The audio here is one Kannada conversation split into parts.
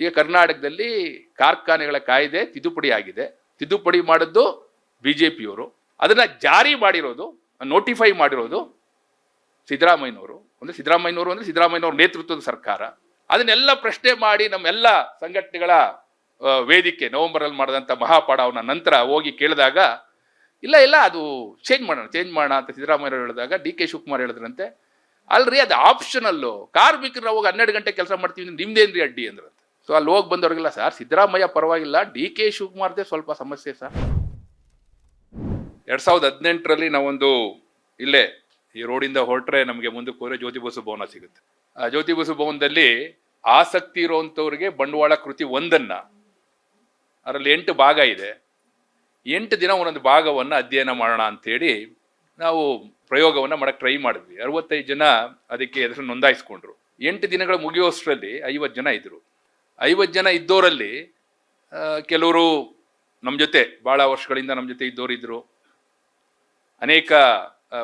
ಈಗ ಕರ್ನಾಟಕದಲ್ಲಿ ಕಾರ್ಖಾನೆಗಳ ಕಾಯ್ದೆ ತಿದ್ದುಪಡಿ ಆಗಿದೆ ತಿದ್ದುಪಡಿ ಮಾಡಿದ್ದು ಬಿ ಜೆ ಪಿಯವರು ಅದನ್ನು ಜಾರಿ ಮಾಡಿರೋದು ನೋಟಿಫೈ ಮಾಡಿರೋದು ಸಿದ್ದರಾಮಯ್ಯನವರು. ಅಂದರೆ ಸಿದ್ದರಾಮಯ್ಯನವರು ಅಂದರೆ ಸಿದ್ದರಾಮಯ್ಯನವ್ರ ನೇತೃತ್ವದ ಸರ್ಕಾರ. ಅದನ್ನೆಲ್ಲ ಪ್ರಶ್ನೆ ಮಾಡಿ ನಮ್ಮೆಲ್ಲ ಸಂಘಟನೆಗಳ ವೇದಿಕೆ, ನವೆಂಬರಲ್ಲಿ ಮಾಡಿದಂಥ ಮಹಾಪಾಡವನ ನಂತರ ಹೋಗಿ ಕೇಳಿದಾಗ, ಇಲ್ಲ ಇಲ್ಲ, ಅದು ಚೇಂಜ್ ಮಾಡೋಣ ಚೇಂಜ್ ಮಾಡೋಣ ಅಂತ ಸಿದ್ದರಾಮಯ್ಯ ಹೇಳಿದಾಗ, ಡಿ ಕೆ ಶಿವಕುಮಾರ್ ಹೇಳಿದ್ರಂತೆ, ಅಲ್ರಿ, ಅದು ಆಪ್ಷನಲ್ಲು ಕಾರ್ಮಿಕರು ಹೋಗಿ ಹನ್ನೆರಡು ಗಂಟೆ ಕೆಲಸ ಮಾಡ್ತೀವಿ ನಿಮ್ದೇನ್ರಿ ಅಡ್ಡಿ ಅಂದ್ರಂತೆ. ಸೊ ಅಲ್ಲಿ ಹೋಗಿ ಬಂದವ್ರಿಗೆಲ್ಲ, ಸರ್ ಸಿದ್ದರಾಮಯ್ಯ ಪರವಾಗಿಲ್ಲ, ಡಿ ಕೆ ಶಿವಕುಮಾರ್ದೇ ಸ್ವಲ್ಪ ಸಮಸ್ಯೆ ಸರ್. ಎರಡು ಸಾವಿರದ ಹದಿನೆಂಟರಲ್ಲಿ ನಾವೊಂದು ಇಲ್ಲೇ ಈ ರೋಡಿಂದ ಹೊರಟ್ರೆ ನಮಗೆ ಮುಂದಕ್ಕೆ ಕೋರೆ ಜ್ಯೋತಿ ಬಸು ಭವನ ಸಿಗುತ್ತೆ. ಆ ಜ್ಯೋತಿ ಬಸು ಭವನದಲ್ಲಿ ಆಸಕ್ತಿ ಇರುವಂಥವ್ರಿಗೆ ಬಂಡವಾಳ ಕೃತಿ ಒಂದನ್ನ, ಅದರಲ್ಲಿ ಎಂಟು ಭಾಗ ಇದೆ. ಎಂಟು ದಿನ ಒಂದೊಂದು ಭಾಗವನ್ನ ಅಧ್ಯಯನ ಮಾಡೋಣ ಅಂಥೇಳಿ ನಾವು ಪ್ರಯೋಗವನ್ನ ಮಾಡೋಕ್ಕೆ ಟ್ರೈ ಮಾಡಿದ್ವಿ. ಅರವತ್ತೈದು ಜನ ಅದಕ್ಕೆ ಹೆಸರು ನೋಂದಾಯಿಸ್ಕೊಂಡ್ರು. ಎಂಟು ದಿನಗಳು ಮುಗಿಯೋಷ್ಟರಲ್ಲಿ ಐವತ್ತು ಜನ ಇದ್ರು. ಐವತ್ತು ಜನ ಇದ್ದೋರಲ್ಲಿ ಕೆಲವರು ನಮ್ಮ ಜೊತೆ ಭಾಳ ವರ್ಷಗಳಿಂದ ನಮ್ಮ ಜೊತೆ ಇದ್ದವರಿದ್ದರು ಅನೇಕ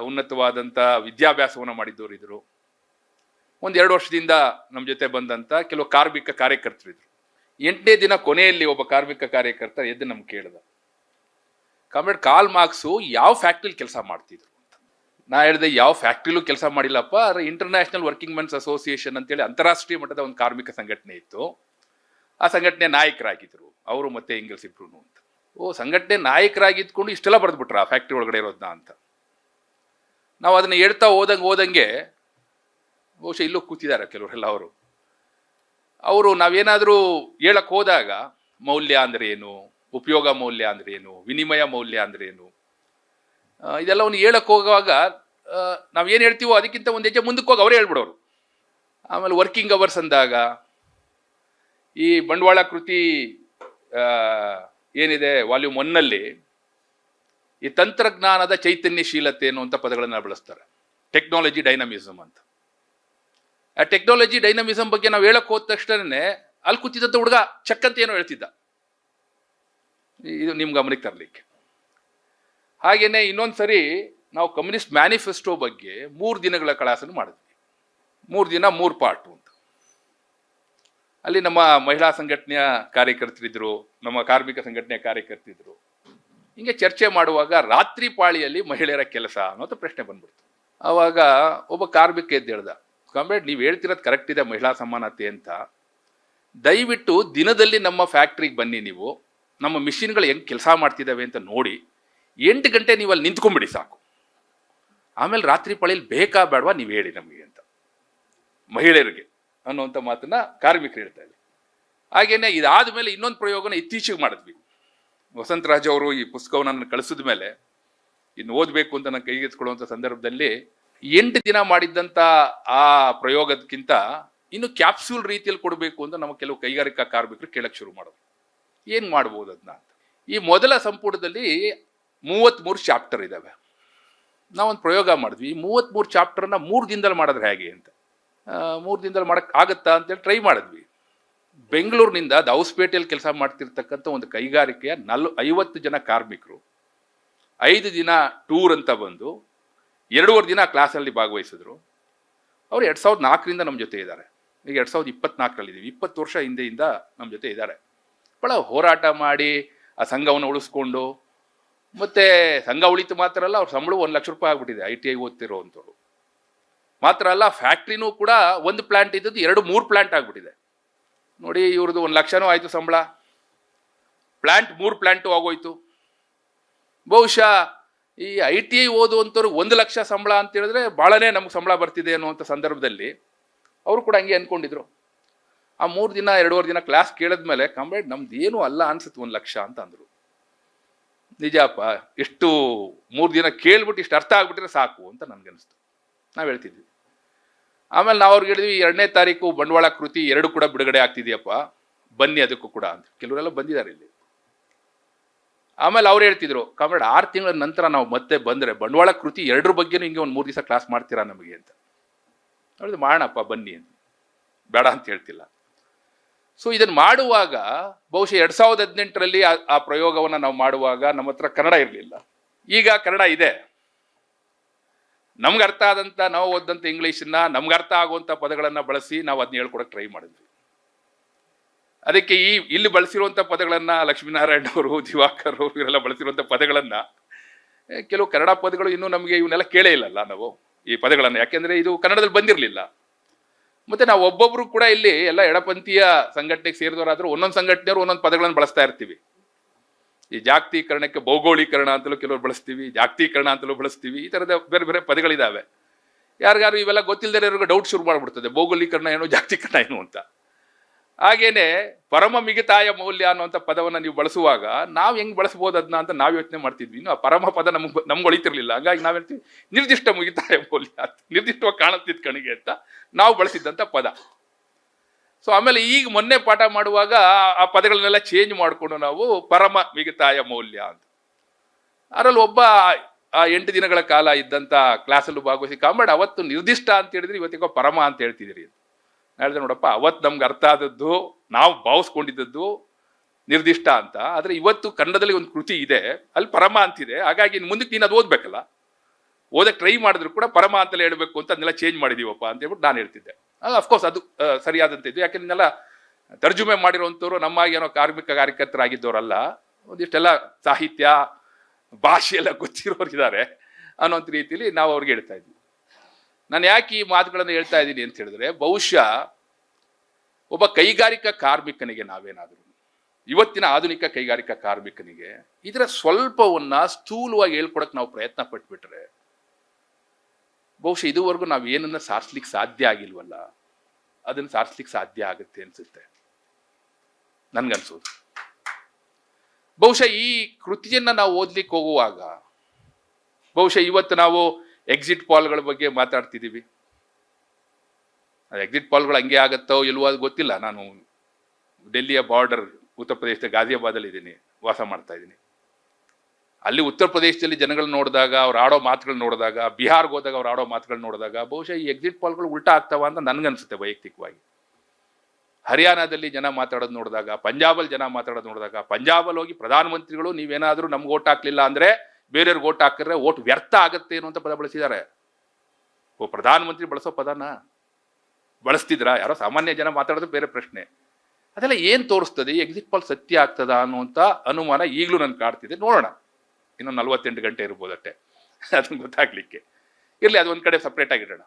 ಉನ್ನತವಾದಂಥ ವಿದ್ಯಾಭ್ಯಾಸವನ್ನು ಮಾಡಿದ್ದವರು ಇದ್ರು ಒಂದು ಎರಡು ವರ್ಷದಿಂದ ನಮ್ಮ ಜೊತೆ ಬಂದಂಥ ಕೆಲವು ಕಾರ್ಮಿಕ ಕಾರ್ಯಕರ್ತರಿದ್ರು ಎಂಟನೇ ದಿನ ಕೊನೆಯಲ್ಲಿ ಒಬ್ಬ ಕಾರ್ಮಿಕ ಕಾರ್ಯಕರ್ತ ಎದ್ದು ನಮ್ಗೆ ಕೇಳ್ದ, ಕಾಮ್ರೇಡ್, ಕಾಲ್ ಮಾರ್ಕ್ಸು ಯಾವ ಫ್ಯಾಕ್ಟ್ರಿಲಿ ಕೆಲಸ ಮಾಡ್ತಿದ್ರು? ಅಂತ. ನಾ ಹೇಳಿದೆ, ಯಾವ ಫ್ಯಾಕ್ಟ್ರಿಲೂ ಕೆಲಸ ಮಾಡಿಲ್ಲಪ್ಪ, ಆದರೆ ಇಂಟರ್ನ್ಯಾಷನಲ್ ವರ್ಕಿಂಗ್ ಮೆನ್ಸ್ ಅಸೋಸಿಯೇಷನ್ ಅಂತೇಳಿ ಅಂತಾರಾಷ್ಟ್ರೀಯ ಮಟ್ಟದ ಒಂದು ಕಾರ್ಮಿಕ ಸಂಘಟನೆ ಇತ್ತು. ಆ ಸಂಘಟನೆ ನಾಯಕರಾಗಿದ್ದರು ಅವರು ಮತ್ತೆ ಇಂಗಲ್ಸ್ ಇಬ್ರು ಅಂತ. ಓ, ಸಂಘಟನೆ ನಾಯಕರಾಗಿದ್ಕೊಂಡು ಇಷ್ಟೆಲ್ಲ ಬರೆದ್ಬಿಟ್ರ ಆ ಫ್ಯಾಕ್ಟ್ರಿ ಒಳಗಡೆ ಇರೋದನ್ನ ಅಂತ. ನಾವು ಅದನ್ನು ಹೇಳ್ತಾ ಹೋದಂಗೆ ಹೋದಂಗೆ ಬಹುಶಃ ಇಲ್ಲೂ ಕೂತಿದ್ದಾರೆ ಕೆಲವರೆಲ್ಲ ಅವರು. ಅವರು ನಾವೇನಾದರೂ ಹೇಳಕ್ಕೆ ಹೋದಾಗ ಮೌಲ್ಯ ಅಂದ್ರೆ ಏನು, ಉಪಯೋಗ ಮೌಲ್ಯ ಅಂದ್ರೆ ಏನು, ವಿನಿಮಯ ಮೌಲ್ಯ ಅಂದ್ರೆ ಏನು ಇದೆಲ್ಲವನ್ನು ಹೇಳಕ್ಕೆ ಹೋಗುವಾಗ ನಾವೇನು ಹೇಳ್ತೀವೋ ಅದಕ್ಕಿಂತ ಒಂದು ಹೆಜ್ಜೆ ಮುಂದಕ್ಕೆ ಹೋಗಿ ಅವರೇ ಹೇಳ್ಬಿಡೋರು. ಆಮೇಲೆ ವರ್ಕಿಂಗ್ ಅವರ್ಸ್ ಅಂದಾಗ ಈ ಬಂಡವಾಳ ಕೃತಿ ಏನಿದೆ ವಾಲ್ಯೂಮ್ ಒನ್ನಲ್ಲಿ, ಈ ತಂತ್ರಜ್ಞಾನದ ಚೈತನ್ಯಶೀಲತೆ ಅನ್ನುವಂಥ ಪದಗಳನ್ನು ಬಳಸ್ತಾರೆ. ಟೆಕ್ನಾಲಜಿ ಡೈನಮಿಸಮ್ ಅಂತ. ಆ ಟೆಕ್ನಾಲಜಿ ಡೈನಮಿಸಮ್ ಬಗ್ಗೆ ನಾವು ಹೇಳಕ್ ಹೋದ ತಕ್ಷಣನೇ ಅಲ್ಲಿ ಕೂತಿದ್ದಂಥ ಹುಡುಗ ಚಕ್ಕಂತ ಏನೋ ಹೇಳ್ತಿದ್ದ. ಇದು ನಿಮ್ ಗಮನಕ್ಕೆ ತರಲಿಕ್ಕೆ. ಹಾಗೇನೆ ಇನ್ನೊಂದು ಸರಿ ನಾವು ಕಮ್ಯುನಿಸ್ಟ್ ಮ್ಯಾನಿಫೆಸ್ಟೋ ಬಗ್ಗೆ ಮೂರು ದಿನಗಳ ಕ್ಲಾಸನ್ನು ಮಾಡಿದ್ವಿ. ಮೂರು ದಿನ, ಮೂರು ಪಾರ್ಟು ಅಲ್ಲಿ ನಮ್ಮ ಮಹಿಳಾ ಸಂಘಟನೆಯ ಕಾರ್ಯಕರ್ತರಿದ್ದರು ನಮ್ಮ ಕಾರ್ಮಿಕ ಸಂಘಟನೆಯ ಕಾರ್ಯಕರ್ತರಿದ್ದರು ಹಿಂಗೆ ಚರ್ಚೆ ಮಾಡುವಾಗ ರಾತ್ರಿ ಪಾಳಿಯಲ್ಲಿ ಮಹಿಳೆಯರ ಕೆಲಸ ಅನ್ನೋದು ಪ್ರಶ್ನೆ ಬಂದ್ಬಿಡ್ತು. ಆವಾಗ ಒಬ್ಬ ಕಾರ್ಮಿಕ ಎದ್ದು ಹೇಳ್ದ ಕಾಮ್ರೇಡ್ ನೀವು ಹೇಳ್ತಿರೋದು ಕರೆಕ್ಟ್ ಇದೆ, ಮಹಿಳಾ ಸಮಾನತೆ ಅಂತ. ದಯವಿಟ್ಟು ದಿನದಲ್ಲಿ ನಮ್ಮ ಫ್ಯಾಕ್ಟ್ರಿಗೆ ಬನ್ನಿ ನೀವು. ನಮ್ಮ ಮಿಷಿನ್ಗಳು ಹೆಂಗೆ ಕೆಲಸ ಮಾಡ್ತಿದ್ದಾವೆ ಅಂತ ನೋಡಿ, ಎಂಟು ಗಂಟೆ ನೀವು ಅಲ್ಲಿ ನಿಂತ್ಕೊಂಬಿಡಿ ಸಾಕು. ಆಮೇಲೆ ರಾತ್ರಿ ಪಾಳಿಯಲ್ಲಿ ಬೇಕಾ ಬೇಡವಾ ನೀವು ಹೇಳಿ ನಮಗೆ ಅಂತ. ಮಹಿಳೆಯರಿಗೆ. ಅನ್ನುವಂಥ ಮಾತನ್ನ ಕಾರ್ಮಿಕರು ಹೇಳ್ತಾ ಇದ್ದಾರೆ. ಹಾಗೇನೆ ಇದಾದ ಮೇಲೆ ಇನ್ನೊಂದು ಪ್ರಯೋಗನ ಇತ್ತೀಚೆಗೆ ಮಾಡಿದ್ವಿ. ವಸಂತರಾಜ್ ಅವರು ಈ ಪುಸ್ತಕವನ್ನು ಕಳಿಸಿದ ಮೇಲೆ ಇನ್ನು ಓದಬೇಕು ಅಂತ ನಾನು ಕೈಗೆತ್ಕೊಳ್ಳುವಂಥ ಸಂದರ್ಭದಲ್ಲಿ ಎಂಟು ದಿನ ಮಾಡಿದ್ದಂಥ ಆ ಪ್ರಯೋಗಕ್ಕಿಂತ ಇನ್ನು ಕ್ಯಾಪ್ಸೂಲ್ ರೀತಿಯಲ್ಲಿ ಕೊಡಬೇಕು ಅಂತ ನಮ್ಮ ಕೆಲವು ಕೈಗಾರಿಕಾ ಕಾರ್ಮಿಕರು ಕೇಳಕ್ಕೆ ಶುರು ಮಾಡೋದು ಏನು ಮಾಡ್ಬೋದು ಅದನ್ನ ಅಂತ. ಈ ಮೊದಲ ಸಂಪುಟದಲ್ಲಿ ಮೂವತ್ತ್ಮೂರು ಚಾಪ್ಟರ್ ಇದ್ದಾವೆ ನಾವೊಂದು ಪ್ರಯೋಗ ಮಾಡಿದ್ವಿ. ಈ ಮೂವತ್ತ್ಮೂರು ಚಾಪ್ಟರ್ನ ಮೂರು ದಿನದಲ್ಲಿ ಮಾಡಿದ್ರೆ ಹೇಗೆ ಅಂತ. ಮೂರು ದಿನದಲ್ಲಿ ಮಾಡಕ್ಕೆ ಆಗುತ್ತಾ ಅಂತೇಳಿ ಟ್ರೈ ಮಾಡಿದ್ವಿ. ಬೆಂಗಳೂರಿನಿಂದ ದೌಸ್ಪೇಟೆಯಲ್ಲಿ ಕೆಲಸ ಮಾಡ್ತಿರ್ತಕ್ಕಂಥ ಒಂದು ಕೈಗಾರಿಕೆಯ ನಲ್ ಐವತ್ತು ಜನ ಕಾರ್ಮಿಕರು. ಐದು ದಿನ ಟೂರ್ ಅಂತ ಬಂದು ಎರಡೂವರೆ ದಿನ ಕ್ಲಾಸಲ್ಲಿ ಭಾಗವಹಿಸಿದ್ರು. ಅವ್ರು ಎರಡು ಸಾವಿರದ ನಾಲ್ಕರಿಂದ ನಮ್ಮ ಜೊತೆ ಇದ್ದಾರೆ. ಈಗ ಎರಡು ಸಾವಿರದ ಇಪ್ಪತ್ನಾಲ್ಕರಲ್ಲಿದ್ದೀವಿ ಇಪ್ಪತ್ತು ವರ್ಷ ಹಿಂದೆಯಿಂದ ನಮ್ಮ ಜೊತೆ ಇದ್ದಾರೆ. ಭಾಳ ಹೋರಾಟ ಮಾಡಿ ಆ ಸಂಘವನ್ನು ಉಳಿಸ್ಕೊಂಡು, ಮತ್ತೆ ಸಂಘ ಉಳಿತು ಮಾತ್ರ ಅಲ್ಲ, ಅವ್ರ ಸಂಬಳ ಒಂದು ಲಕ್ಷ ರೂಪಾಯಿ ಆಗ್ಬಿಟ್ಟಿದೆ, ಐ ಟಿ ಐ ಓದ್ತಿರೋವಂಥವ್ರು ಮಾತ್ರ ಅಲ್ಲ ಫ್ಯಾಕ್ಟ್ರಿನೂ ಕೂಡ ಒಂದು ಪ್ಲಾಂಟ್ ಇದ್ದದ್ದು ಎರಡು, ಮೂರು ಪ್ಲಾಂಟ್ ಆಗ್ಬಿಟ್ಟಿದೆ. ನೋಡಿ, ಇವ್ರದ್ದು ಒಂದು ಲಕ್ಷನೂ ಆಯಿತು ಸಂಬಳ. ಪ್ಲಾಂಟ್ ಮೂರು ಪ್ಲಾಂಟು ಆಗೋಯ್ತು. ಬಹುಶಃ ಈ ಐ ಟಿ ಐ ಓದುವಂಥವ್ರು ಒಂದು ಲಕ್ಷ ಸಂಬಳ ಅಂತ ಹೇಳಿದ್ರೆ ಭಾಳನೇ ನಮ್ಗೆ ಸಂಬಳ ಬರ್ತಿದೆ ಅನ್ನುವಂಥ ಸಂದರ್ಭದಲ್ಲಿ ಅವರು ಕೂಡ ಹಂಗೆ ಅಂದ್ಕೊಂಡಿದ್ರು ಆ ಮೂರು ದಿನ, ಎರಡೂವರೆ ದಿನ ಕ್ಲಾಸ್ ಕೇಳಿದ್ಮೇಲೆ ಕಂಬೈಡ್ ನಮ್ದು ಏನೂ ಅಲ್ಲ ಅನ್ಸುತ್ತೆ ಒಂದು ಲಕ್ಷ ಅಂತ ಅಂದರು. ನಿಜಪ್ಪ ಇಷ್ಟು ಮೂರು ದಿನ ಕೇಳ್ಬಿಟ್ಟು ಇಷ್ಟು ಅರ್ಥ ಆಗ್ಬಿಟ್ರೆ ಸಾಕು ಅಂತ ನನ್ಗನ್ನಿಸ್ತು ನಾವು ಹೇಳ್ತಿದ್ವಿ. ಆಮೇಲೆ ನಾವು ಅವ್ರಿಗೆ ಹೇಳಿದ್ವಿ ಎರಡನೇ ತಾರೀಕು ಬಂಡವಾಳ ಕೃತಿ ಎರಡು ಕೂಡ ಬಿಡುಗಡೆ ಆಗ್ತಿದೆಯಪ್ಪ, ಬನ್ನಿ ಅದಕ್ಕೂ ಕೂಡ ಅಂತ. ಕೆಲವರೆಲ್ಲ ಬಂದಿದ್ದಾರೆ ಇಲ್ಲಿ. ಆಮೇಲೆ ಅವ್ರು ಹೇಳ್ತಿದ್ರು, ಕಾಮ್ರೇಡ್, ಆರು ತಿಂಗಳ ನಂತರ ನಾವು ಮತ್ತೆ ಬಂದರೆ ಬಂಡವಾಳ ಕೃತಿ ಎರಡರ ಬಗ್ಗೆನೂ ಹಿಂಗೆ ಒಂದು ಮೂರು ದಿವಸ ಕ್ಲಾಸ್ ಮಾಡ್ತೀರಾ ನಮಗೆ ಅಂತ. ಹೇಳಿದ್ರು ಮಾಡೋಣಪ್ಪ, ಬನ್ನಿ ಅಂತ. ಬೇಡ ಅಂತ ಹೇಳ್ತಿಲ್ಲ. ಸೊ ಇದನ್ನು ಮಾಡುವಾಗ, ಬಹುಶಃ ಎರಡು ಸಾವಿರದ ಹದಿನೆಂಟರಲ್ಲಿ ಆ ಪ್ರಯೋಗವನ್ನು ನಾವು ಮಾಡುವಾಗ ನಮ್ಮ ಹತ್ರ ಕನ್ನಡ ಇರಲಿಲ್ಲ. ಈಗ ಕನ್ನಡ ಇದೆ. ನಮ್ಗೆ ಅರ್ಥ ಆದಂಥ ನಾವು ಓದಂಥ ಇಂಗ್ಲೀಷನ್ನ ನಮ್ಗೆ ಅರ್ಥ ಆಗುವಂಥ ಪದಗಳನ್ನು ಬಳಸಿ ನಾವು ಅದನ್ನ ಹೇಳ್ಕೊಡಕ್ಕೆ ಟ್ರೈ ಮಾಡಿದ್ವಿ. ಅದಕ್ಕೆ ಈ ಇಲ್ಲಿ ಬಳಸಿರುವಂಥ ಪದಗಳನ್ನು ಲಕ್ಷ್ಮೀನಾರಾಯಣ ಅವರು, ದಿವಾಕರ್ ಅವರು ಇವರೆಲ್ಲ ಬಳಸಿರುವಂಥ ಪದಗಳನ್ನು ಕೆಲವು ಕನ್ನಡ ಪದಗಳು ಇನ್ನೂ ನಮಗೆ ಇವನ್ನೆಲ್ಲ ಕೇಳೇ ಇಲ್ಲಲ್ಲ ನಾವು ಈ ಪದಗಳನ್ನು. ಯಾಕೆಂದರೆ ಇದು ಕನ್ನಡದಲ್ಲಿ ಬಂದಿರಲಿಲ್ಲ. ಮತ್ತೆ ನಾವು ಒಬ್ಬೊಬ್ರು ಕೂಡ ಇಲ್ಲಿ ಎಲ್ಲ ಎಡಪಂಥೀಯ ಸಂಘಟನೆಗೆ ಸೇರಿದವರಾದರೂ ಒಂದೊಂದು ಸಂಘಟನೆಯವರು ಒಂದೊಂದು ಪದಗಳನ್ನು ಬಳಸ್ತಾ ಇರ್ತೀವಿ. ಈ ಜಾಗತೀಕರಣಕ್ಕೆ ಭೌಗೋಳೀಕರಣ ಅಂತಲೂ ಕೆಲವರು ಬಳಸ್ತೀವಿ, ಜಾಗತೀಕರಣ ಅಂತಲೂ ಬಳಸ್ತೀವಿ, ಈ ಥರದ ಬೇರೆ ಬೇರೆ ಪದಗಳಿದ್ದಾವೆ ಯಾರಿಗಾರು ಇವೆಲ್ಲ ಗೊತ್ತಿಲ್ಲದೆ ಡೌಟ್ ಶುರು ಮಾಡಿಬಿಡ್ತದೆ, ಭೌಗೋಳೀಕರಣ ಏನು, ಜಾಗತೀಕರಣ ಏನು ಅಂತ. ಹಾಗೇನೆ ಪರಮ ಮಿಗಿತಾಯ ಮೌಲ್ಯ ಅನ್ನುವಂಥ ಪದವನ್ನು ನೀವು ಬಳಸುವಾಗ ನಾವು ಹೆಂಗೆ ಬಳಸ್ಬೋದು ಅದನ್ನ ಅಂತ ನಾವು ಯೋಚನೆ ಮಾಡ್ತಿದ್ವಿ. ಇನ್ನು ಆ ಪರಮ ಪದ ನಮ್ಗೆ ನಮ್ಗೆ ಒಳಿತಿರ್ಲಿಲ್ಲ. ಹಂಗಾಗಿ ನಾವು ಹೇಳ್ತೀವಿ ನಿರ್ದಿಷ್ಟ ಮುಗಿತಾಯ ಮೌಲ್ಯ ನಿರ್ದಿಷ್ಟವಾಗಿ ಕಾಣುತ್ತಿದ್ದ ಕಣಿಗೆ ಅಂತ ನಾವು ಬಳಸಿದ್ದಂಥ ಪದ. ಸೊ ಆಮೇಲೆ ಈಗ ಮೊನ್ನೆ ಪಾಠ ಮಾಡುವಾಗ ಆ ಪದಗಳನ್ನೆಲ್ಲ ಚೇಂಜ್ ಮಾಡಿಕೊಂಡು ನಾವು ಪರಮ ಮಿಗತಾಯ ಮೌಲ್ಯ ಅಂತ. ಅದರಲ್ಲಿ ಒಬ್ಬ ಆ ಎಂಟು ದಿನಗಳ ಕಾಲ ಇದ್ದಂಥ ಕ್ಲಾಸಲ್ಲೂ ಭಾಗವಹಿಸಿ ಕಾಂಬಾಡ್ ಅವತ್ತು ನಿರ್ದಿಷ್ಟ ಅಂತ ಹೇಳಿದ್ರೆ ಇವತ್ತಿಗೋ ಪರಮ ಅಂತ ಹೇಳ್ತಿದ್ದೀರಿ ಹೇಳಿದೆ, ನೋಡಪ್ಪ, ಅವತ್ತು ನಮ್ಗೆ ಅರ್ಥ ಆದದ್ದು, ನಾವು ಭಾವಿಸ್ಕೊಂಡಿದ್ದದ್ದು ನಿರ್ದಿಷ್ಟ ಅಂತ. ಆದರೆ ಇವತ್ತು ಕನ್ನಡದಲ್ಲಿ ಒಂದು ಕೃತಿ ಇದೆ, ಅಲ್ಲಿ ಪರಮ ಅಂತಿದೆ. ಹಾಗಾಗಿ ಇನ್ನು ಮುಂದಕ್ಕೆ ನೀನು ಅದು ಓದ್ಬೇಕಲ್ಲ. ಓದಕ್ಕೆ ಟ್ರೈ ಮಾಡಿದ್ರು ಕೂಡ ಪರಮ ಅಂತಲೇ ಹೇಳಬೇಕು ಅಂತ ಅದನ್ನೆಲ್ಲ ಚೇಂಜ್ ಮಾಡಿದೀವಪ್ಪ ಅಂತ ಹೇಳ್ಬಿಟ್ಟು ನಾನು ಹೇಳ್ತಿದ್ದೆ. ಅಫ್ಕೋರ್ಸ್ ಅದು ಸರಿಯಾದಂತಿದ್ದು ಯಾಕೆ ಇದನ್ನೆಲ್ಲ ತರ್ಜುಮೆ ಮಾಡಿರುವಂಥವ್ರು ನಮ್ಮ ಏನೋ ಕಾರ್ಮಿಕ ಕಾರ್ಯಕರ್ತರಾಗಿದ್ದವರಲ್ಲ, ಒಂದಿಷ್ಟೆಲ್ಲ ಸಾಹಿತ್ಯ, ಭಾಷೆ ಎಲ್ಲ ಗೊತ್ತಿರೋರಿದ್ದಾರೆ ಅನ್ನೋಂಥ ರೀತಿಯಲ್ಲಿ ನಾವು ಅವ್ರಿಗೆ ಹೇಳ್ತಾ ಇದ್ವಿ. ನಾನು ಯಾಕೆ ಈ ಮಾತುಗಳನ್ನು ಹೇಳ್ತಾ ಇದ್ದೀನಿ ಅಂತ ಹೇಳಿದ್ರೆ, ಬಹುಶಃ ಒಬ್ಬ ಕೈಗಾರಿಕಾ ಕಾರ್ಮಿಕನಿಗೆ ನಾವೇನಾದರೂ, ಇವತ್ತಿನ ಆಧುನಿಕ ಕೈಗಾರಿಕಾ ಕಾರ್ಮಿಕನಿಗೆ ಇದರ ಸ್ವಲ್ಪವನ್ನು ಸ್ಥೂಲವಾಗಿ ಹೇಳ್ಕೊಡಕ್ಕೆ ನಾವು ಪ್ರಯತ್ನ ಪಟ್ಬಿಟ್ರೆ ಬಹುಶಃ ಇದುವರೆಗೂ ನಾವು ಏನನ್ನ ಸಾರಿಸ್ಲಿಕ್ಕೆ ಸಾಧ್ಯ ಆಗಿಲ್ವಲ್ಲ, ಅದನ್ನು ಸಾರಿಸ್ಲಿಕ್ಕೆ ಸಾಧ್ಯ ಆಗುತ್ತೆ ಅನ್ಸುತ್ತೆ. ನನ್ಗನ್ಸೋದು ಬಹುಶಃ ಈ ಕೃತಿಯನ್ನ ನಾವು ಓದ್ಲಿಕ್ಕೆ ಹೋಗುವಾಗ, ಬಹುಶಃ ಇವತ್ತು ನಾವು ಎಕ್ಸಿಟ್ ಪಾಲ್ಗಳ ಬಗ್ಗೆ ಮಾತಾಡ್ತಿದ್ದೀವಿ. ಎಕ್ಸಿಟ್ ಪಾಲ್ಗಳು ಹಂಗೆ ಆಗುತ್ತೋ ಇಲ್ವೋ ಅದು ಗೊತ್ತಿಲ್ಲ. ನಾನು ಡೆಲ್ಲಿಯ ಬಾರ್ಡರ್ ಉತ್ತರ ಪ್ರದೇಶದ ಗಾಜಿಯಾಬಾದಲ್ಲಿ ಇದ್ದೀನಿ ವಾಸ ಮಾಡ್ತಾ ಇದ್ದೀನಿ. ಅಲ್ಲಿ ಉತ್ತರ ಪ್ರದೇಶದಲ್ಲಿ ಜನಗಳನ್ನ ನೋಡಿದಾಗ, ಅವ್ರು ಆಡೋ ಮಾತುಗಳು ನೋಡಿದಾಗ, ಬಿಹಾರ್ಗೆ ಹೋದಾಗ ಅವ್ರು ಆಡೋ ಮಾತುಗಳು ನೋಡಿದಾಗ, ಬಹುಶಃ ಈ ಎಕ್ಸಿಟ್ ಪಾಲ್ಗಳು ಉಲ್ಟಾ ಆಗ್ತಾವ ಅಂತ ನನ್ಗನ್ಸುತ್ತೆ ವೈಯಕ್ತಿಕವಾಗಿ. ಹರಿಯಾಣದಲ್ಲಿ ಜನ ಮಾತಾಡೋದು ನೋಡಿದಾಗ ಪಂಜಾಬಲ್ಲಿ ಜನ ಮಾತಾಡೋದು ನೋಡಿದಾಗ ಪಂಜಾಬಲ್ಲಿ ಹೋಗಿ ಪ್ರಧಾನಮಂತ್ರಿಗಳು ನೀವೇನಾದರೂ ನಮ್ಗೆ ಓಟ್ ಹಾಕ್ಲಿಲ್ಲ ಅಂದ್ರೆ ಬೇರೆಯವ್ರಿಗೆ ಓಟ್ ಹಾಕಿದ್ರೆ ಓಟ್ ವ್ಯರ್ಥ ಆಗುತ್ತೆ ಅಂತ ಪದ ಬಳಸಿದ್ದಾರೆ. ಓ, ಪ್ರಧಾನಮಂತ್ರಿ ಬಳಸೋ ಪದನ? ಬಳಸ್ತಿದ್ರ? ಯಾರೋ ಸಾಮಾನ್ಯ ಜನ ಮಾತಾಡೋದು ಬೇರೆ ಪ್ರಶ್ನೆ. ಅದೆಲ್ಲ ಏನು ತೋರಿಸ್ತದೆ? ಎಕ್ಸಿಟ್ ಪಾಲ್ ಸತ್ಯ ಆಗ್ತದ ಅನ್ನುವಂಥ ಅನುಮಾನ ಈಗಲೂ ನನ್ಗೆ ಕಾಡ್ತಿದೆ. ನೋಡೋಣ. ಇನ್ನು ನಲ್ವತ್ತೆಂಟು ಗಂಟೆ ಇರ್ಬೋದಟ್ಟೆ ಅದನ್ನು ಗೊತ್ತಾಗ್ಲಿಕ್ಕೆ. ಇರ್ಲಿ, ಅದು ಒಂದು ಕಡೆ ಸಪ್ರೇಟ್ ಆಗಿಡೋಣ.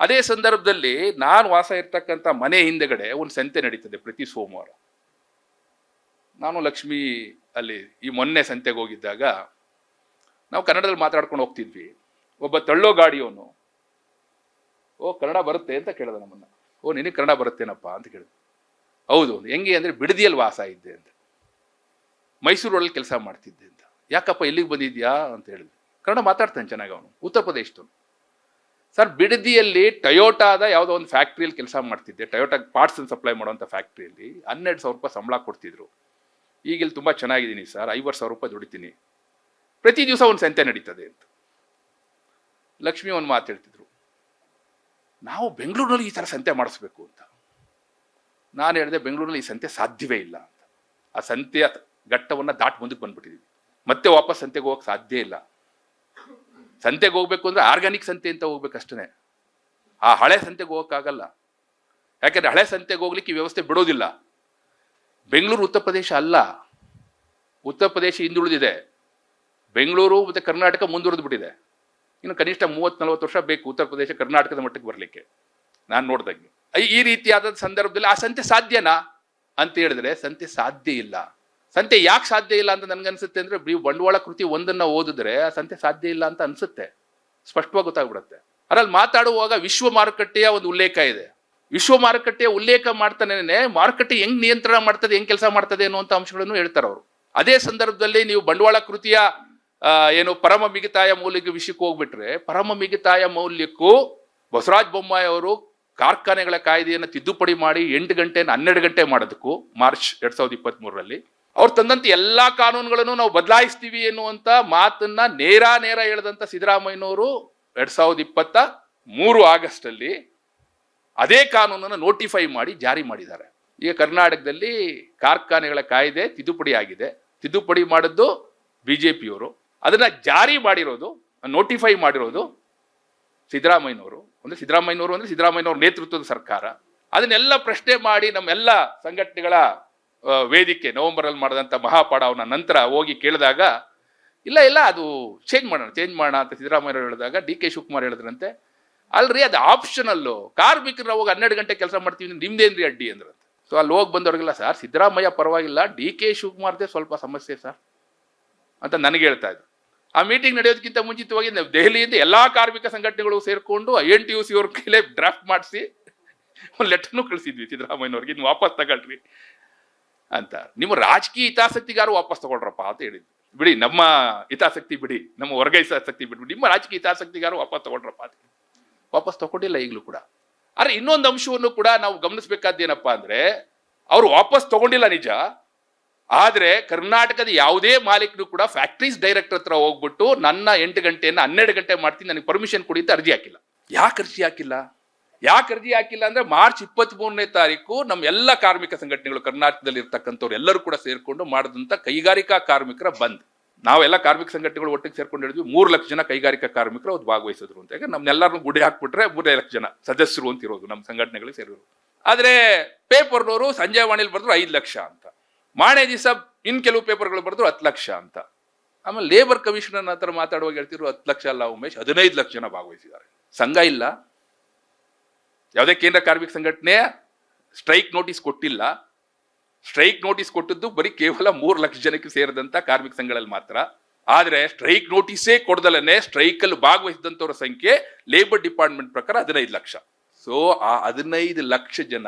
ಅದೇ ಸಂದರ್ಭದಲ್ಲಿ ನಾನು ವಾಸ ಇರ್ತಕ್ಕಂಥ ಮನೆ ಹಿಂದೆಗಡೆ ಒಂದು ಸಂತೆ ನಡೀತದೆ ಪ್ರತಿ ಸೋಮವಾರ. ನಾನು ಲಕ್ಷ್ಮಿ ಅಲ್ಲಿ ಈ ಮೊನ್ನೆ ಸಂತೆಗೆ ಹೋಗಿದ್ದಾಗ ನಾವು ಕನ್ನಡದಲ್ಲಿ ಮಾತಾಡ್ಕೊಂಡು ಹೋಗ್ತಿದ್ವಿ. ಒಬ್ಬ ತಳ್ಳೋ ಗಾಡಿಯವನು, ಓ, ಕನ್ನಡ ಬರುತ್ತೆ? ಅಂತ ಕೇಳಿದ ನಮ್ಮನ್ನ. ಓ, ನಿನಗೆ ಕನ್ನಡ ಬರುತ್ತೇನಪ್ಪ? ಅಂತ ಕೇಳಿದ. ಹೌದು, ಹೆಂಗೆ ಅಂದ್ರೆ ಬಿಡದಿಯಲ್ಲಿ ವಾಸ ಇದ್ದೆ ಅಂತ. ಮೈಸೂರೊಳಗೆ ಕೆಲಸ ಮಾಡ್ತಿದ್ದೆ ಅಂತ. ಯಾಕಪ್ಪ ಎಲ್ಲಿಗೆ ಬಂದಿದ್ಯಾ ಅಂತ ಹೇಳಿದ್ವಿ. ಕನ್ನಡ ಮಾತಾಡ್ತಾನೆ ಚೆನ್ನಾಗಿ ಅವನು. ಉತ್ತರ ಪ್ರದೇಶದ ಸರ್, ಬಿಡದಿಯಲ್ಲಿ ಟೊಯೋಟಾದ ಯಾವುದೋ ಒಂದು ಫ್ಯಾಕ್ಟ್ರಿಯಲ್ಲಿ ಕೆಲಸ ಮಾಡ್ತಿದ್ದೆ. ಟೊಯೋಟಾ ಪಾರ್ಟ್ಸ್ ಸಪ್ಲೈ ಮಾಡುವಂಥ ಫ್ಯಾಕ್ಟ್ರಿಯಲ್ಲಿ ಹನ್ನೆರಡು ಸಾವಿರ ರೂಪಾಯಿ ಸಂಬಳ ಕೊಡ್ತಿದ್ರು. ಈಗ ಇಲ್ಲಿ ತುಂಬ ಚೆನ್ನಾಗಿದ್ದೀನಿ ಸರ್. ಐವತ್ತು ಸಾವಿರ ರೂಪಾಯಿ ದುಡಿತೀನಿ. ಪ್ರತಿ ದಿವಸ ಒಂದು ಸಂತೆ ನಡೀತದೆ ಅಂತ. ಲಕ್ಷ್ಮಿ ಒಂದು ಮಾತು ಹೇಳ್ತಿದ್ರು. ನಾವು ಬೆಂಗಳೂರಿನಲ್ಲಿ ಈ ಥರ ಸಂತೆ ಮಾಡಿಸ್ಬೇಕು ಅಂತ. ನಾನು ಹೇಳಿದೆ ಬೆಂಗಳೂರಿನಲ್ಲಿ ಈ ಸಂತೆ ಸಾಧ್ಯವೇ ಇಲ್ಲ ಅಂತ. ಆ ಸಂತೆಯ ಘಟ್ಟವನ್ನು ದಾಟ್ ಮುಂದಕ್ಕೆ ಬಂದ್ಬಿಟ್ಟಿದ್ದೀವಿ ಮತ್ತೆ ವಾಪಸ್ ಸಂತೆಗೆ ಹೋಗಕ್ಕೆ ಸಾಧ್ಯ ಇಲ್ಲ. ಸಂತೆಗೆ ಹೋಗ್ಬೇಕು ಅಂದ್ರೆ ಆರ್ಗ್ಯಾನಿಕ್ ಸಂತೆ ಅಂತ ಹೋಗ್ಬೇಕಷ್ಟೇ ಆ ಹಳೆ ಸಂತೆಗೆ ಹೋಗೋಕ್ಕಾಗಲ್ಲ. ಯಾಕಂದ್ರೆ ಹಳೆ ಸಂತೆಗೆ ಹೋಗ್ಲಿಕ್ಕೆ ವ್ಯವಸ್ಥೆ ಬಿಡೋದಿಲ್ಲ. ಬೆಂಗಳೂರು, ಉತ್ತರ ಪ್ರದೇಶ ಅಲ್ಲ. ಉತ್ತರ ಪ್ರದೇಶ ಹಿಂದುಳಿದಿದೆ. ಬೆಂಗಳೂರು ಮತ್ತೆ ಕರ್ನಾಟಕ ಮುಂದುವರೆದು ಬಿಟ್ಟಿದೆ. ಇನ್ನು ಕನಿಷ್ಠ ಮೂವತ್ತು, ನಲವತ್ತು ವರ್ಷ ಬೇಕು ಉತ್ತರ ಪ್ರದೇಶ ಕರ್ನಾಟಕದ ಮಟ್ಟಕ್ಕೆ ಬರಲಿಕ್ಕೆ. ನಾನು ನೋಡ್ದಂಗೆ. ಈ ರೀತಿಯಾದ ಸಂದರ್ಭದಲ್ಲಿ ಆ ಸಂತೆ ಸಾಧ್ಯನಾ? ಅಂತ ಹೇಳಿದ್ರೆ ಸಂತೆ ಸಾಧ್ಯ ಇಲ್ಲ. ಸಂತೆ ಯಾಕೆ ಸಾಧ್ಯ ಇಲ್ಲ ಅಂತ ನನ್ಗನ್ಸುತ್ತೆ ಅಂದ್ರೆ ಬರೀ ಬಂಡವಾಳ ಕೃತಿ ಒಂದನ್ನ ಓದಿದ್ರೆ ಆ ಸಂತೆ ಸಾಧ್ಯ ಇಲ್ಲ ಅಂತ ಅನ್ಸುತ್ತೆ. ಸ್ಪಷ್ಟವಾಗಿ ಗೊತ್ತಾಗ್ಬಿಡುತ್ತೆ. ಅದ್ರಲ್ಲಿ ಮಾತಾಡುವಾಗ ವಿಶ್ವ ಮಾರುಕಟ್ಟೆಯ ಒಂದು ಉಲ್ಲೇಖ ಇದೆ. ವಿಶ್ವ ಮಾರುಕಟ್ಟೆಯ ಉಲ್ಲೇಖ ಮಾಡ್ತಾನೆ ಮಾರುಕಟ್ಟೆ ಹೆಂಗ್ ನಿಯಂತ್ರಣ ಮಾಡ್ತದೆ, ಹೆಂಗ್ ಕೆಲಸ ಮಾಡ್ತದೆ ಅನ್ನುವಂಥ ಅಂಶಗಳನ್ನು ಹೇಳ್ತಾರೆ ಅವರು. ಅದೇ ಸಂದರ್ಭದಲ್ಲಿ ನೀವು ಬಂಡವಾಳ ಕೃತಿಯ ಏನು ಪರಮ ಮಿಗಿತಾಯ ಮೌಲ್ಯಕ್ಕೆ ವಿಷಯಕ್ಕೆ ಹೋಗ್ಬಿಟ್ರೆ, ಪರಮ ಮಿಗಿತಾಯ ಮೌಲ್ಯಕ್ಕೂ ಬಸವರಾಜ ಬೊಮ್ಮಾಯಿ ಅವರು ಕಾರ್ಖಾನೆಗಳ ಕಾಯ್ದೆಯನ್ನು ತಿದ್ದುಪಡಿ ಮಾಡಿ ಎಂಟು ಗಂಟೆಯನ್ನು ಹನ್ನೆರಡು ಗಂಟೆ ಮಾಡೋದಕ್ಕೂ ಮಾರ್ಚ್ ಎರಡ್ ಸಾವಿರದ ಇಪ್ಪತ್ತ್ ಮೂರರಲ್ಲಿ ಅವ್ರು ತಂದಂತ ಎಲ್ಲ ಕಾನೂನುಗಳನ್ನು ನಾವು ಬದಲಾಯಿಸ್ತೀವಿ ಎನ್ನುವಂತ ಮಾತನ್ನ ನೇರ ನೇರ ಹೇಳಿದಂತ ಸಿದ್ದರಾಮಯ್ಯನವರು ಎರಡ್ ಸಾವಿರದ ಇಪ್ಪತ್ತ ಮೂರು ಆಗಸ್ಟ್ ಅಲ್ಲಿ ಅದೇ ಕಾನೂನನ್ನು ನೋಟಿಫೈ ಮಾಡಿ ಜಾರಿ ಮಾಡಿದ್ದಾರೆ. ಈಗ ಕರ್ನಾಟಕದಲ್ಲಿ ಕಾರ್ಖಾನೆಗಳ ಕಾಯ್ದೆ ತಿದ್ದುಪಡಿ ಆಗಿದೆ. ತಿದ್ದುಪಡಿ ಮಾಡಿದ್ದು ಬಿಜೆಪಿಯವರು. ಅದನ್ನ ಜಾರಿ ಮಾಡಿರೋದು ನೋಟಿಫೈ ಮಾಡಿರೋದು ಸಿದ್ದರಾಮಯ್ಯನವರು. ಅಂದ್ರೆ ಸಿದ್ದರಾಮಯ್ಯನವರು ಅಂದ್ರೆ ಸಿದ್ದರಾಮಯ್ಯನವ್ರ ನೇತೃತ್ವದ ಸರ್ಕಾರ. ಅದನ್ನೆಲ್ಲ ಪ್ರಶ್ನೆ ಮಾಡಿ ನಮ್ಮೆಲ್ಲ ಸಂಘಟನೆಗಳ ವೇದಿಕೆ ನವೆಂಬರಲ್ಲಿ ಮಾಡಿದಂಥ ಮಹಾಪಾಡವನ ನಂತರ ಹೋಗಿ ಕೇಳಿದಾಗ, ಇಲ್ಲ ಇಲ್ಲ, ಅದು ಚೇಂಜ್ ಮಾಡೋಣ ಚೇಂಜ್ ಮಾಡೋಣ ಅಂತ ಸಿದ್ದರಾಮಯ್ಯ ಹೇಳಿದಾಗ, ಡಿ ಕೆ ಶಿವಕುಮಾರ್ ಹೇಳಿದ್ರಂತೆ, ಅಲ್ರಿ, ಅದು ಆಪ್ಷನಲ್ಲು ಕಾರ್ಮಿಕರು ಹೋಗಿ ಹನ್ನೆರಡು ಗಂಟೆ ಕೆಲಸ ಮಾಡ್ತೀವಿ ನಿಮ್ದೇನ್ರಿ ಅಡ್ಡಿ ಅಂದ್ರಂತೆ. ಸೊ ಅಲ್ಲಿ ಹೋಗಿ ಬಂದವ್ರಿಗೆಲ್ಲ, ಸರ್, ಸಿದ್ದರಾಮಯ್ಯ ಪರವಾಗಿಲ್ಲ, ಡಿ ಕೆ ಶಿವಕುಮಾರ್ದೇ ಸ್ವಲ್ಪ ಸಮಸ್ಯೆ ಸರ್, ಅಂತ ನನಗೆ ಹೇಳ್ತಾ ಇದ್ರು. ಆ ಮೀಟಿಂಗ್ ನಡೆಯೋದಕ್ಕಿಂತ ಮುಂಚಿತವಾಗಿ ನಾವು ದೆಹಲಿಯಿಂದ ಎಲ್ಲಾ ಕಾರ್ಮಿಕ ಸಂಘಟನೆಗಳು ಸೇರ್ಕೊಂಡು ಎನ್ ಟಿ ಯು ಸಿ ಅವ್ರ ಕೈಲೇ ಡ್ರಾಫ್ಟ್ ಮಾಡಿಸಿ, ಒಂದು ಲೆಟರ್ನು ಕಳಿಸಿದ್ವಿ ಸಿದ್ದರಾಮಯ್ಯನವ್ರಿಗೆ, ಇನ್ನು ವಾಪಸ್ ತಗೊಳ್ರಿ. ಅಂತ. ನಿಮ್ಮ ರಾಜಕೀಯ ಹಿತಾಸಕ್ತಿಗಾರು ವಾಪಸ್ ತಗೊಳ್ರಪ್ಪ ಅಂತ ಹೇಳಿದ್ರು ಬಿಡಿ, ನಮ್ಮ ಹಿತಾಸಕ್ತಿ ಬಿಡಿ, ನಮ್ಮ ವರ್ಗ ಹಿತಾಸಕ್ತಿ ಬಿಟ್ಬಿಡಿ ನಿಮ್ಮ ರಾಜಕೀಯ ಹಿತಾಸಕ್ತಿಗಾರು ವಾಪಸ್ ತಗೊಳ್ರಪ್ಪ ಅಂತ ವಾಪಸ್ ತಗೊಂಡಿಲ್ಲ ಈಗಲೂ ಕೂಡ. ಆದ್ರೆ ಇನ್ನೊಂದು ಅಂಶವನ್ನು ಕೂಡ ನಾವು ಗಮನಿಸಬೇಕಾದ್ದೇನಪ್ಪ ಅಂದ್ರೆ, ಅವರು ವಾಪಸ್ ತಗೊಂಡಿಲ್ಲ ನಿಜ. ಆದರೆ ಕರ್ನಾಟಕದ ಯಾವುದೇ ಮಾಲೀಕರು ಕೂಡ ಫ್ಯಾಕ್ಟ್ರೀಸ್ ಡೈರೆಕ್ಟರ್ ಹತ್ರ ಹೋಗ್ಬಿಟ್ಟು ನನ್ನ ಎಂಟು ಗಂಟೆಯನ್ನು ಹನ್ನೆರಡು ಗಂಟೆ ಮಾಡ್ತೀನಿ, ನನಗೆ ಪರ್ಮಿಷನ್ ಕೊಡಿ ಅಂತ ಅರ್ಜಿ ಹಾಕಿಲ್ಲ. ಯಾಕೆ ಅರ್ಜಿ ಹಾಕಿಲ್ಲ? ಯಾಕೆ ಅರ್ಜಿ ಹಾಕಿಲ್ಲ ಅಂದ್ರೆ ಮಾರ್ಚ್ ಇಪ್ಪತ್ತ್ ಮೂರನೇ ತಾರೀಕು ನಮ್ಮ ಎಲ್ಲ ಕಾರ್ಮಿಕ ಸಂಘಟನೆಗಳು ಕರ್ನಾಟಕದಲ್ಲಿ ಇರ್ತಕ್ಕಂಥವ್ರು ಎಲ್ಲರೂ ಕೂಡ ಸೇರ್ಕೊಂಡು ಮಾಡಿದಂಥ ಕೈಗಾರಿಕಾ ಕಾರ್ಮಿಕರ ಬಂದ್. ನಾವೆಲ್ಲ ಕಾರ್ಮಿಕ ಸಂಘಟನೆಗಳು ಒಟ್ಟಿಗೆ ಸೇರ್ಕೊಂಡು ಹೇಳಿದ್ವಿ, ಮೂರು ಲಕ್ಷ ಜನ ಕೈಗಾರಿಕಾ ಕಾರ್ಮಿಕರು ಅವ್ರು ಭಾಗವಹಿಸಿದ್ರು ಅಂತ. ಯಾಕೆ ನಮ್ನೆಲ್ಲರನ್ನು ಗುಡಿ ಹಾಕ್ಬಿಟ್ರೆ ಮೂರೇ ಲಕ್ಷ ಜನ ಸದಸ್ಯರು ಅಂತ ಇರೋದು ನಮ್ಮ ಸಂಘಟನೆಗಳಿಗೆ ಸೇರಿದ್ರು ಆದ್ರೆ ಪೇಪರ್ನವರು ಸಂಜೆ ವಾಣಿಲಿ ಬರೆದ್ರು ಐದು ಲಕ್ಷ ಅಂತ. ಮಾಣೆ ದಿವಸ ಇನ್ ಕೆಲವು ಪೇಪರ್ಗಳು ಬರೆದ್ರು ಹತ್ತು ಲಕ್ಷ ಅಂತ. ಆಮೇಲೆ ಲೇಬರ್ ಕಮಿಷನರ್ ಹತ್ರ ಮಾತಾಡುವಾಗ ಹೇಳ್ತಿದ್ರು ಹತ್ತು ಲಕ್ಷ ಅಲ್ಲ ಉಮೇಶ್, ಹದಿನೈದು ಲಕ್ಷ ಜನ ಭಾಗವಹಿಸಿದ್ದಾರೆ. ಸಂಘ ಇಲ್ಲ. ಯಾವುದೇ ಕೇಂದ್ರ ಕಾರ್ಮಿಕ ಸಂಘಟನೆ ಸ್ಟ್ರೈಕ್ ನೋಟಿಸ್ ಕೊಟ್ಟಿಲ್ಲ. ಸ್ಟ್ರೈಕ್ ನೋಟಿಸ್ ಕೊಟ್ಟದ್ದು ಬರೀ ಕೇವಲ ಮೂರು ಲಕ್ಷ ಜನಕ್ಕೆ ಸೇರಿದಂತ ಕಾರ್ಮಿಕ ಸಂಘಗಳಲ್ಲಿ ಮಾತ್ರ. ಆದರೆ ಸ್ಟ್ರೈಕ್ ನೋಟಿಸೇ ಕೊಡದಲ್ಲೇ ಸ್ಟ್ರೈಕಲ್ಲಿ ಭಾಗವಹಿಸಿದಂಥವ್ರ ಸಂಖ್ಯೆ ಲೇಬರ್ ಡಿಪಾರ್ಟ್ಮೆಂಟ್ ಪ್ರಕಾರ ಹದಿನೈದು ಲಕ್ಷ. ಸೊ ಆ ಹದಿನೈದು ಲಕ್ಷ ಜನ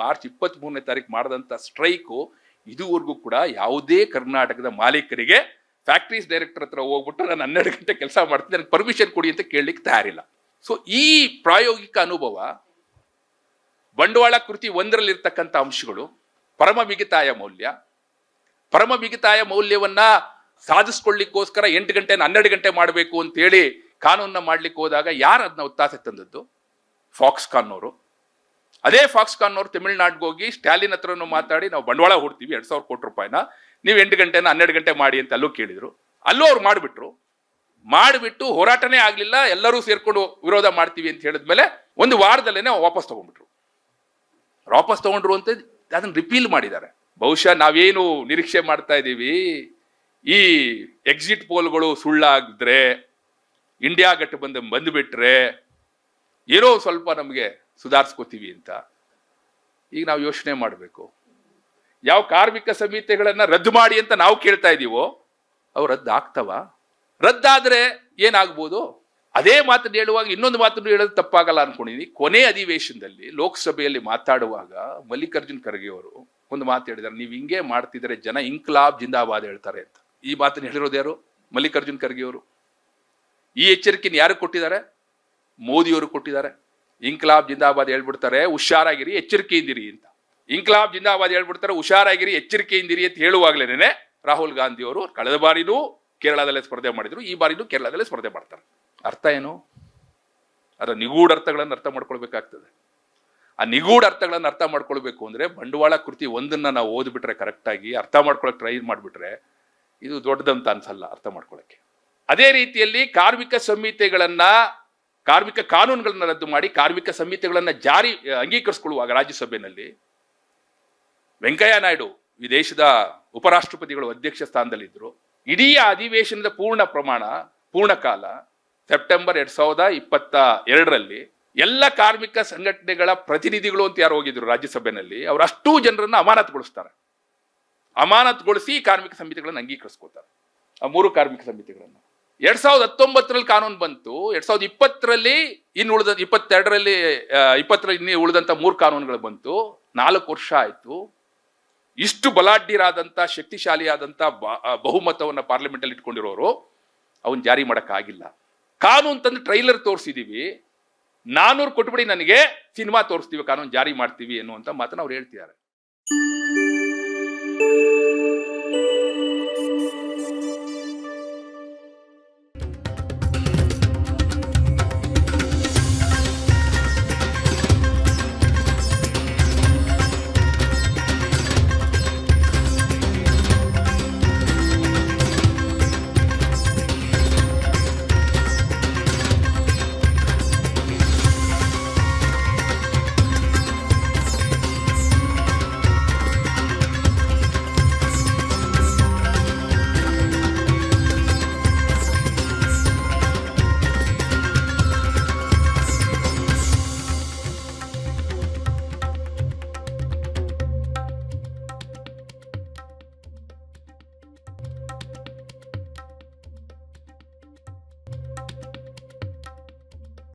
ಮಾರ್ಚ್ ಇಪ್ಪತ್ತ್ ಮೂರನೇ ತಾರೀಕು ಮಾಡಿದಂಥ ಸ್ಟ್ರೈಕು ಇದುವರೆಗೂ ಕೂಡ ಯಾವುದೇ ಕರ್ನಾಟಕದ ಮಾಲೀಕರಿಗೆ ಫ್ಯಾಕ್ಟ್ರೀಸ್ ಡೈರೆಕ್ಟರ್ ಹತ್ರ ಹೋಗ್ಬಿಟ್ಟು ನಾನು ಹನ್ನೆರಡು ಗಂಟೆ ಕೆಲಸ ಮಾಡ್ತೀನಿ, ನನಗೆ ಪರ್ಮಿಷನ್ ಕೊಡಿ ಅಂತ ಕೇಳಲಿಕ್ಕೆ ತಯಾರಿಲ್ಲ. ಸೊ ಈ ಪ್ರಾಯೋಗಿಕ ಅನುಭವ ಬಂಡವಾಳ ಕೃತಿ ಒಂದರಲ್ಲಿರ್ತಕ್ಕಂಥ ಅಂಶಗಳು ಪರಮ ಮಿಗಿತಾಯ ಮೌಲ್ಯ. ಪರಮ ಮಿಗಿತಾಯ ಮೌಲ್ಯವನ್ನ ಸಾಧಿಸ್ಕೊಳ್ಳಿಕ್ಕೋಸ್ಕರ ಎಂಟು ಗಂಟೆ ಹನ್ನೆರಡು ಗಂಟೆ ಮಾಡಬೇಕು ಅಂತೇಳಿ ಕಾನೂನನ್ನ ಮಾಡ್ಲಿಕ್ಕೆ ಹೋದಾಗ ಯಾರು ಅದನ್ನ ಒತ್ತಾಸೆ ತಂದದ್ದು? ಫಾಕ್ಸ್ ಅವರು ಅದೇ ಫಾಕ್ಸ್ ಅವರು ತಮಿಳ್ನಾಡಿಗೆ ಹೋಗಿ ಸ್ಟಾಲಿನ್ ಹತ್ರನೂ ಮಾತಾಡಿ ನಾವು ಬಂಡವಾಳ ಹೂಡ್ತೀವಿ, ಎರಡು ಸಾವಿರ ಕೋಟಿ ರೂಪಾಯಿನ, ನೀವು ಎಂಟು ಗಂಟೆನ ಹನ್ನೆರಡು ಗಂಟೆ ಮಾಡಿ ಅಂತ ಅಲ್ಲೂ ಕೇಳಿದ್ರು. ಅಲ್ಲೂ ಅವ್ರು ಮಾಡಿಬಿಟ್ರು. ಮಾಡಿಬಿಟ್ಟು ಹೋರಾಟನೇ ಆಗಲಿಲ್ಲ, ಎಲ್ಲರೂ ಸೇರ್ಕೊಂಡು ವಿರೋಧ ಮಾಡ್ತೀವಿ ಅಂತ ಹೇಳಿದ್ಮೇಲೆ ಒಂದು ವಾರದಲ್ಲೇನೆ ವಾಪಸ್ ತಗೊಂಡ್ಬಿಟ್ರು. ವಾಪಸ್ ತಗೊಂಡ್ರು ಅಂತ ಅದನ್ನ ರಿಪೀಲ್ ಮಾಡಿದ್ದಾರೆ. ಬಹುಶಃ ನಾವೇನು ನಿರೀಕ್ಷೆ ಮಾಡ್ತಾ ಇದ್ದೀವಿ, ಈ ಎಕ್ಸಿಟ್ ಪೋಲ್ಗಳು ಸುಳ್ಳಾಗಿದ್ರೆ ಇಂಡಿಯಾ ಗಠಬಂಧನ್ ಬಂದುಬಿಟ್ರೆ ಏನೋ ಸ್ವಲ್ಪ ನಮಗೆ ಸುಧಾರಿಸ್ಕೋತೀವಿ ಅಂತ. ಈಗ ನಾವು ಯೋಚನೆ ಮಾಡಬೇಕು. ಯಾವ ಕಾರ್ಮಿಕ ಸಮಿತಿಗಳನ್ನ ರದ್ದು ಮಾಡಿ ಅಂತ ನಾವು ಕೇಳ್ತಾ ಇದ್ದೀವೋ ಅವು ರದ್ದು ಆಗ್ತವ ರದ್ದಾದ್ರೆ ಏನಾಗ್ಬೋದು? ಅದೇ ಮಾತನ್ನು ಹೇಳುವಾಗ ಇನ್ನೊಂದು ಮಾತನ್ನು ಹೇಳೋದು ತಪ್ಪಾಗಲ್ಲ ಅನ್ಕೊಂಡಿದ್ದೀನಿ ಕೊನೆ ಅಧಿವೇಶನದಲ್ಲಿ ಲೋಕಸಭೆಯಲ್ಲಿ ಮಾತಾಡುವಾಗ ಮಲ್ಲಿಕಾರ್ಜುನ್ ಖರ್ಗೆ ಅವರು ಒಂದು ಮಾತು ಹೇಳಿದ್ದಾರೆ. ನೀವು ಹಿಂಗೆ ಮಾಡ್ತಿದ್ರೆ ಜನ ಇಂಕ್ಲಾಬ್ ಜಿಂದಾಬಾದ್ ಹೇಳ್ತಾರೆ ಅಂತ. ಈ ಮಾತನ್ನು ಹೇಳಿರೋದು ಯಾರು? ಮಲ್ಲಿಕಾರ್ಜುನ್ ಖರ್ಗೆ ಅವರು. ಈ ಎಚ್ಚರಿಕೆನ ಯಾರು ಕೊಟ್ಟಿದ್ದಾರೆ? ಮೋದಿಯವರು ಕೊಟ್ಟಿದ್ದಾರೆ. ಇಂಕ್ಲಾಬ್ ಜಿಂದಾಬಾದ್ ಹೇಳ್ಬಿಡ್ತಾರೆ, ಹುಷಾರಾಗಿರಿ, ಎಚ್ಚರಿಕೆಯಿಂದಿರಿ ಅಂತ. ಇಂಕ್ಲಾಬ್ ಜಿಂದಾಬಾದ್ ಹೇಳ್ಬಿಡ್ತಾರೆ, ಹುಷಾರಾಗಿರಿ, ಎಚ್ಚರಿಕೆಯಿಂದಿರಿ ಅಂತ ಹೇಳುವಾಗಲೇನೆ ರಾಹುಲ್ ಗಾಂಧಿ ಅವರು. ಕಳೆದ ಬಾರಿನೂ ಕೇರಳದಲ್ಲೇ ಸ್ಪರ್ಧೆ ಮಾಡಿದ್ರು, ಈ ಬಾರಿನೂ ಕೇರಳದಲ್ಲೇ ಸ್ಪರ್ಧೆ ಮಾಡ್ತಾರೆ. ಅರ್ಥ ಏನು? ಅದರ ನಿಗೂಢ ಅರ್ಥಗಳನ್ನು ಅರ್ಥ ಮಾಡ್ಕೊಳ್ಬೇಕಾಗ್ತದೆ. ಆ ನಿಗೂಢ ಅರ್ಥಗಳನ್ನು ಅರ್ಥ ಮಾಡ್ಕೊಳ್ಬೇಕು ಅಂದ್ರೆ ಬಂಡವಾಳ ಕೃತಿ ಒಂದನ್ನ ನಾವು ಓದ್ಬಿಟ್ರೆ ಕರೆಕ್ಟಾಗಿ, ಅರ್ಥ ಮಾಡ್ಕೊಳಕ್ಕೆ ಟ್ರೈ ಮಾಡಿಬಿಟ್ರೆ ಇದು ದೊಡ್ಡದಂತ ಅನ್ಸಲ್ಲ ಅರ್ಥ ಮಾಡ್ಕೊಳಕ್ಕೆ. ಅದೇ ರೀತಿಯಲ್ಲಿ ಕಾರ್ಮಿಕ ಸಂಹಿತೆಗಳನ್ನ, ಕಾರ್ಮಿಕ ಕಾನೂನುಗಳನ್ನ ರದ್ದು ಮಾಡಿ ಕಾರ್ಮಿಕ ಸಂಹಿತೆಗಳನ್ನ ಜಾರಿ, ಅಂಗೀಕರಿಸಿಕೊಳ್ಳುವಾಗ ರಾಜ್ಯಸಭೆಯಲ್ಲಿ ವೆಂಕಯ್ಯ ನಾಯ್ಡು ಈ ದೇಶದ ಉಪರಾಷ್ಟ್ರಪತಿಗಳು ಅಧ್ಯಕ್ಷ ಸ್ಥಾನದಲ್ಲಿದ್ದರು. ಇಡೀ ಅಧಿವೇಶನದ ಪೂರ್ಣ ಪ್ರಮಾಣ, ಪೂರ್ಣ ಕಾಲ ಸೆಪ್ಟೆಂಬರ್ ಎರಡ್ ಸಾವಿರದ ಇಪ್ಪತ್ತ ಎರಡರಲ್ಲಿ ಎಲ್ಲ ಕಾರ್ಮಿಕ ಸಂಘಟನೆಗಳ ಪ್ರತಿನಿಧಿಗಳು ಅಂತ ಯಾರು ಹೋಗಿದ್ರು ರಾಜ್ಯಸಭೆಯಲ್ಲಿ ಅವರು ಅಷ್ಟೂ ಜನರನ್ನ ಅಮಾನತುಗೊಳಿಸ್ತಾರೆ. ಅಮಾನತುಗೊಳಿಸಿ ಕಾರ್ಮಿಕ ಸಮಿತಿಗಳನ್ನು ಅಂಗೀಕರಿಸ್ಕೋತಾರೆ ಆ ಮೂರು ಕಾರ್ಮಿಕ ಸಮಿತಿಗಳನ್ನು. ಎರಡ್ ಸಾವಿರದ ಹತ್ತೊಂಬತ್ತರಲ್ಲಿ ಕಾನೂನು ಬಂತು. ಎರಡ್ ಸಾವಿರದ ಇಪ್ಪತ್ತರಲ್ಲಿ ಇನ್ನು ಉಳಿದ ಇಪ್ಪತ್ತೆರಡರಲ್ಲಿ ಇಪ್ಪತ್ತರಲ್ಲಿ ಇನ್ನು ಉಳಿದಂತ ಮೂರು ಕಾನೂನುಗಳು ಬಂತು. ನಾಲ್ಕು ವರ್ಷ ಆಯ್ತು. ಇಷ್ಟು ಬಲಾಢ್ಯರಾದಂತ ಶಕ್ತಿಶಾಲಿಯಾದಂತ ಬ- ಆ, ಬಹುಮತವನ್ನ ಪಾರ್ಲಿಮೆಂಟ್ ಅಲ್ಲಿ ಇಟ್ಕೊಂಡಿರೋರು ಅವನ್ ಜಾರಿ ಮಾಡಕ್ಕಾಗಿಲ್ಲ. ಕಾನೂನು ತಂದು ಟ್ರೈಲರ್ ತೋರಿಸಿದೀವಿ. ನಾನೂರು ಕೊಟ್ಬಿಡಿ ನನಗೆ ಸಿನಿಮಾ ತೋರಿಸ್ತೀವಿ, ಕಾನೂನು ಜಾರಿ ಮಾಡ್ತೀವಿ ಅನ್ನುವಂಥ ಮಾತನ್ನು ಅವ್ರು ಹೇಳ್ತಿದ್ದಾರೆ.